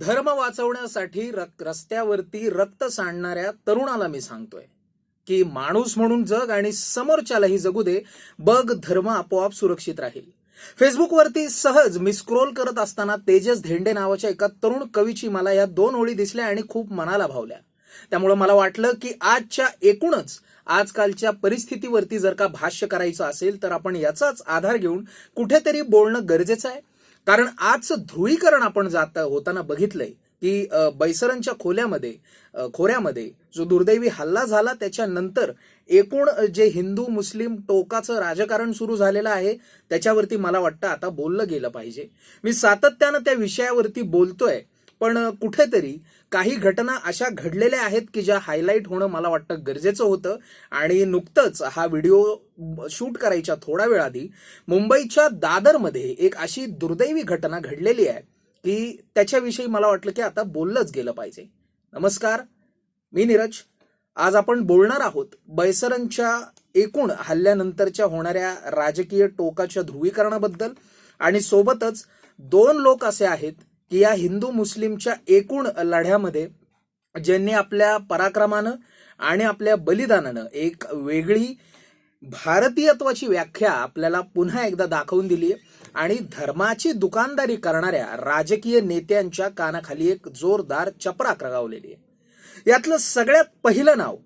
धर्म वाचवण्यासाठी रस्त्यावरती रक्त सांडणाऱ्या तरुणाला मी सांगतोय. की माणूस म्हणून जग आणि समोरच्यालाही जगू दे बघ धर्म आपोआप सुरक्षित राहील. फेसबुकवरती सहज मी स्क्रोल करत असताना तेजस धेंडे नावाच्या एका तरुण कवीची मला या दोन ओळी दिसल्या आणि खूप मनाला भावल्या. त्यामुळे मला वाटलं की आजच्या एकूणच आजकालच्या परिस्थितीवरती जर का भाष्य करायचं असेल तर आपण याचाच आधार घेऊन कुठेतरी बोलणं गरजेचं आहे. कारण आजचं ध्रुवीकरण आपण जात होताना बघितलंय की बैसरांच्या खोल्यामध्ये खोऱ्यामध्ये जो दुर्दैवी हल्ला झाला त्याच्यानंतर एकूण जे हिंदू मुस्लिम टोकाचं राजकारण सुरू झालेलं आहे त्याच्यावरती मला वाटतं आता बोललं गेलं पाहिजे. मी सातत्यानं त्या विषयावरती बोलतोय. पण कुठेतरी काही घटना अशा घडलेल्या आहेत की ज्या हायलाईट होणं मला वाटतं गरजेचं होतं. आणि नुकतंच हा व्हिडिओ शूट करायच्या थोडा वेळ आधी मुंबईच्या दादरमध्ये एक अशी दुर्दैवी घटना घडलेली आहे की त्याच्याविषयी मला वाटलं की आता बोललंच गेलं पाहिजे. नमस्कार मी नीरज. आज आपण बोलणार आहोत बैसरांच्या एकूण हल्ल्यानंतरच्या होणाऱ्या राजकीय टोकाच्या ध्रुवीकरणाबद्दल. आणि सोबतच दोन लोक असे आहेत की या हिंदू मुस्लिमच्या एकूण लढ्यामध्ये ज्यांनी आपल्या पराक्रमानं आणि आपल्या बलिदानानं एक वेगळी भारतीयत्वाची व्याख्या आपल्याला पुन्हा एकदा दाखवून दिली आहे आणि धर्माची दुकानदारी करणाऱ्या राजकीय नेत्यांच्या कानाखाली एक जोरदार चपराक रगावलेली आहे यातलं सगळ्यात पहिलं नाव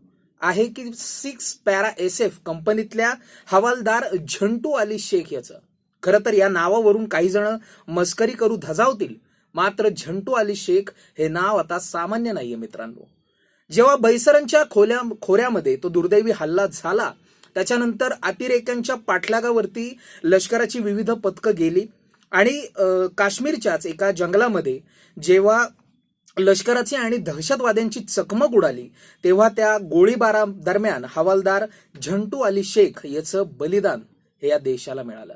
आहे की सिक्स पॅरा एस एफ कंपनीतल्या हवालदार झंटू अली शेख याचं. खरं तर या नावावरून काही जण मस्करी करू धजावतील मात्र झंटू अली शेख हे नाव आता सामान्य नाहीये मित्रांनो. जेव्हा बैसरांच्या खोल्या खोऱ्यामध्ये तो दुर्दैवी हल्ला झाला त्याच्यानंतर अतिरेक्यांच्या पाठलागावरती लष्कराची विविध पथकं गेली आणि काश्मीरच्याच एका जंगलामध्ये जेव्हा लष्कराची आणि दहशतवाद्यांची चकमक उडाली तेव्हा त्या गोळीबारा दरम्यान हवालदार झंटू अली शेख याचं बलिदान हे या देशाला मिळालं.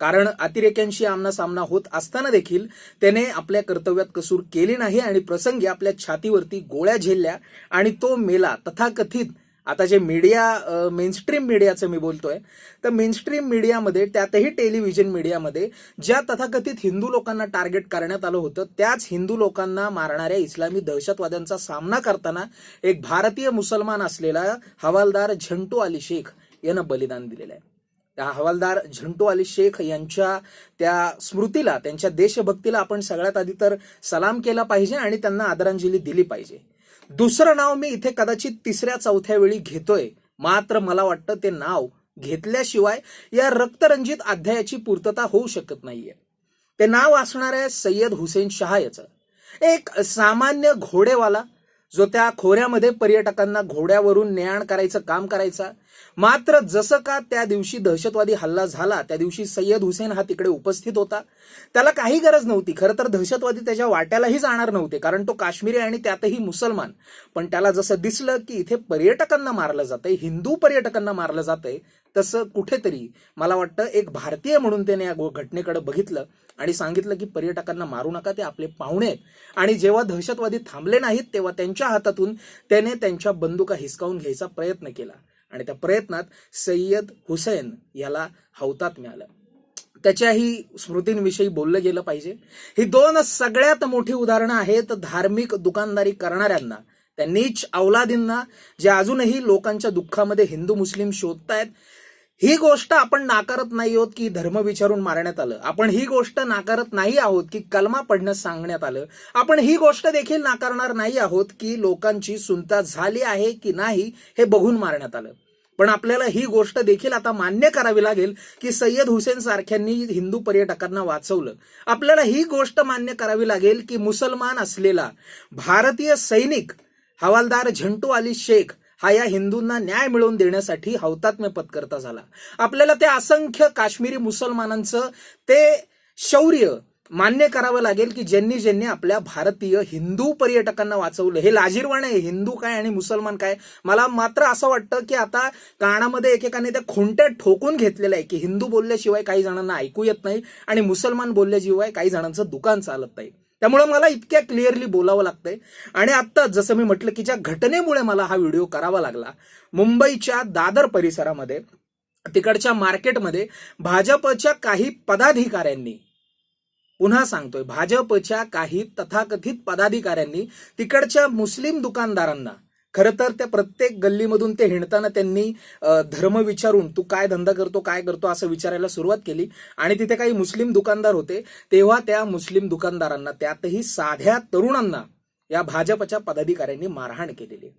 कारण अतिरेक्यांशी आमना सामना होत असताना देखील त्याने आपल्या कर्तव्यात कसूर केली नाही आणि प्रसंगी आपल्या छातीवरती गोळ्या झेलल्या आणि तो मेला तथाकथित आता जे मीडिया मेनस्ट्रीम मीडियाचं मी बोलतोय तर मेनस्ट्रीम मीडियामध्ये त्यातही टेलिव्हिजन मीडियामध्ये ज्या तथाकथित हिंदू लोकांना टार्गेट करण्यात आलं होतं त्याच हिंदू लोकांना मारणाऱ्या इस्लामी दहशतवाद्यांचा सामना करताना एक भारतीय मुसलमान असलेला हवालदार झंटू अली शेख यानं बलिदान दिलेलं आहे. त्या हवालदार झंटू अली शेख यांच्या त्या स्मृतीला त्यांच्या देशभक्तीला आपण सगळ्यात आधी तर सलाम केला पाहिजे आणि त्यांना आदरांजली दिली पाहिजे. दुसरं नाव मी इथे कदाचित तिसऱ्या चौथ्या वेळी घेतोय. मात्र मला वाटतं ते नाव घेतल्याशिवाय या रक्तरंजित अध्यायाची पूर्तता होऊ शकत नाहीये. ते नाव असणार आहे सय्यद हुसेन शहा याचं एक सामान्य घोडेवाला जो त्या खोऱ्यामध्ये पर्यटकांना घोड्यावरून ने आण करायचं काम करायचा मात्र जसं का त्या दिवशी दहशतवादी हल्ला झाला त्या दिवशी सय्यद हुसेन हा तिकडे उपस्थित होता. त्याला काही गरज नव्हती. खरं तर दहशतवादी त्याच्या वाट्यालाही जाणार नव्हते कारण तो काश्मीरी आणि त्यातही मुसलमान. पण त्याला जसं दिसलं की इथे पर्यटकांना मारलं जातंय हिंदू पर्यटकांना मारलं जातंय तसं कुठेतरी मला वाटतं एक भारतीय म्हणून त्याने या घटनेकडे बघितलं आणि सांगितलं की पर्यटकांना मारू नका ते आपले पाहुणे आहेत. आणि जेव्हा दहशतवादी थांबले नाहीत तेव्हा त्यांच्या हातातून त्याने त्यांच्या बंदुका हिसकावून घ्यायचा प्रयत्न केला. आणि त्या प्रयत्नात सय्यद हुसैन याला हौतात मिळालं. त्याच्याही स्मृतींविषयी बोललं गेलं पाहिजे. ही दोन सगळ्यात मोठी उदाहरणं आहेत धार्मिक दुकानदारी करणाऱ्यांना. त्या नीच अवलादींना जे अजूनही लोकांच्या दुःखामध्ये हिंदू मुस्लिम शोधतायत. ही गोष्ट आपण नाकारत नाही आहोत की धर्म विचारून मारण्यात आलं. आपण ही गोष्ट नाकारत नाही आहोत की कलमा पडण्यास सांगण्यात आलं. आपण ही गोष्ट देखील नाकारणार नाही आहोत की लोकांची सुनता झाली आहे की नाही हे बघून मारण्यात आलं. पण आपल्याला ही गोष्ट देखील आता मान्य करावी लागेल की सय्यद हुसेन सारख्यांनी हिंदू पर्यटकांना वाचवलं. आपल्याला ही गोष्ट मान्य करावी लागेल की मुसलमान असलेला भारतीय सैनिक हवालदार झंटू अली शेख हा या हिंदूंना न्याय मिळवून देण्यासाठी हौतात्म्य पत्करता झाला. आपल्याला त्या असंख्य काश्मीरी मुसलमानांचं ते शौर्य मान्य करावं लागेल की ज्यांनी ज्यांनी आपल्या भारतीय हिंदू पर्यटकांना वाचवलं हे लाजीरवाण आहे. हिंदू काय आणि मुसलमान काय? मला मात्र असं वाटतं की आता कानामध्ये एकेकाने त्या खुंट्या ठोकून घेतलेलं आहे की हिंदू बोलल्याशिवाय काही जणांना ऐकू येत नाही आणि मुसलमान बोलल्याशिवाय काही जणांचं दुकान चालत नाही. त्यामुळे मला इतक्या क्लिअरली बोलावं लागतंय. आणि आत्ता जसं मी म्हटलं की ज्या घटनेमुळे मला हा व्हिडिओ करावा लागला मुंबईच्या दादर परिसरामध्ये तिकडच्या मार्केटमध्ये भाजपच्या काही पदाधिकाऱ्यांनी पुन्हा सांगतोय भाजपच्या काही तथाकथित पदाधिकाऱ्यांनी तिकडच्या मुस्लिम दुकानदारांना खरं तर त्या प्रत्येक गल्लीमधून ते हिंडताना त्यांनी धर्म विचारून तू काय धंदा करतो काय करतो असं विचारायला सुरुवात केली आणि तिथे काही मुस्लिम दुकानदार होते तेव्हा त्या मुस्लिम दुकानदारांना त्यातही साध्या तरुणांना या भाजपच्या पदाधिकाऱ्यांनी मारहाण केलेली आहे.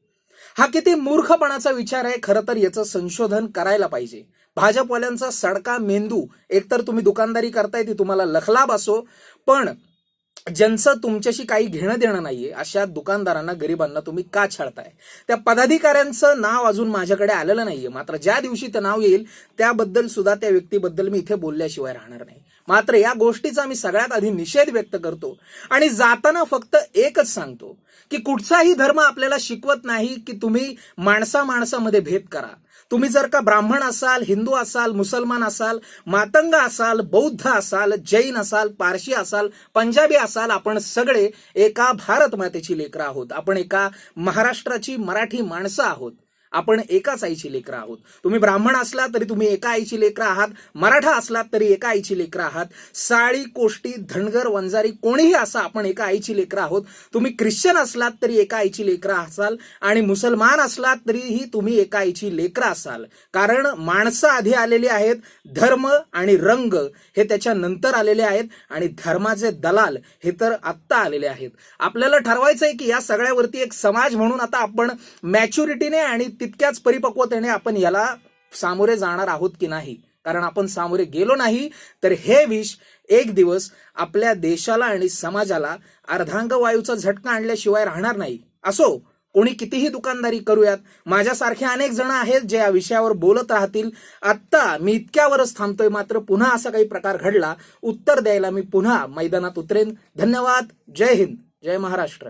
हा किती मूर्खपणाचा विचार आहे खरं तर याचं संशोधन करायला पाहिजे भाजपवाल्यांचा सडका मेंदू. एकतर तुम्ही दुकानदारी करताय ती तुम्हाला लखलाभ असो पण ज्यांचं तुमच्याशी काही घेणं देणं नाहीये अशा दुकानदारांना गरिबांना तुम्ही का छळताय? त्या पदाधिकाऱ्यांचं नाव अजून माझ्याकडे आलेलं नाहीये. मात्र ज्या दिवशी ते नाव येईल त्याबद्दल सुद्धा त्या व्यक्तीबद्दल मी इथे बोलल्याशिवाय राहणार नाही. मात्र या गोष्टीचा मी सगळ्यात आधी निषेध व्यक्त करतो आणि जाताना फक्त एकच सांगतो की कुठचाही धर्म आपल्याला शिकवत नाही की तुम्ही माणसा माणसामध्ये भेद करा. तुम्ही जर का ब्राह्मण असाल हिंदू असाल मुसलमान असाल मातंग असाल बौद्ध असाल जैन असाल पारशी असाल पंजाबी असाल आपण सगळे एका भारत मातेची लेकरं आहोत. आपण एका महाराष्ट्राची मराठी माणसं आहोत. आपण एकाच आईची लेकरं आहोत. तुम्ही ब्राह्मण असला तरी तुम्ही एका आईची लेकरं आहात. मराठा असलात तरी एका आईची लेकरं आहात. साळी कोष्टी धनगर वंजारी कोणीही असा आपण एका आईची लेकरं आहोत. तुम्ही ख्रिश्चन असलात तरी एका आईची लेकरं असाल आणि मुसलमान असलात तरीही तुम्ही एका आईची लेकरं असाल. कारण माणसं आधी आलेली आहेत धर्म आणि रंग हे त्याच्या नंतर आलेले आहेत आणि धर्माचे दलाल हे तर आत्ता आलेले आहेत. आपल्याला ठरवायचं आहे की या सगळ्यावरती एक समाज म्हणून आता आपण मॅच्युरिटीने आणि तितक्याच परिपक्वतेने आपण याला सामोरे जाणार आहोत की नाही? कारण आपण सामोरे गेलो नाही तर हे विष एक दिवस आपल्या देशाला आणि समाजाला अर्धांग वायूचा झटका आणल्याशिवाय राहणार नाही. असो कोणी कितीही दुकानदारी करूयात माझ्यासारखे अनेक जण आहेत जे या विषयावर बोलत राहतील. आत्ता मी इतक्यावरच थांबतोय मात्र पुन्हा असा काही प्रकार घडला उत्तर द्यायला मी पुन्हा मैदानात उतरेन. धन्यवाद. जय हिंद. जय महाराष्ट्र.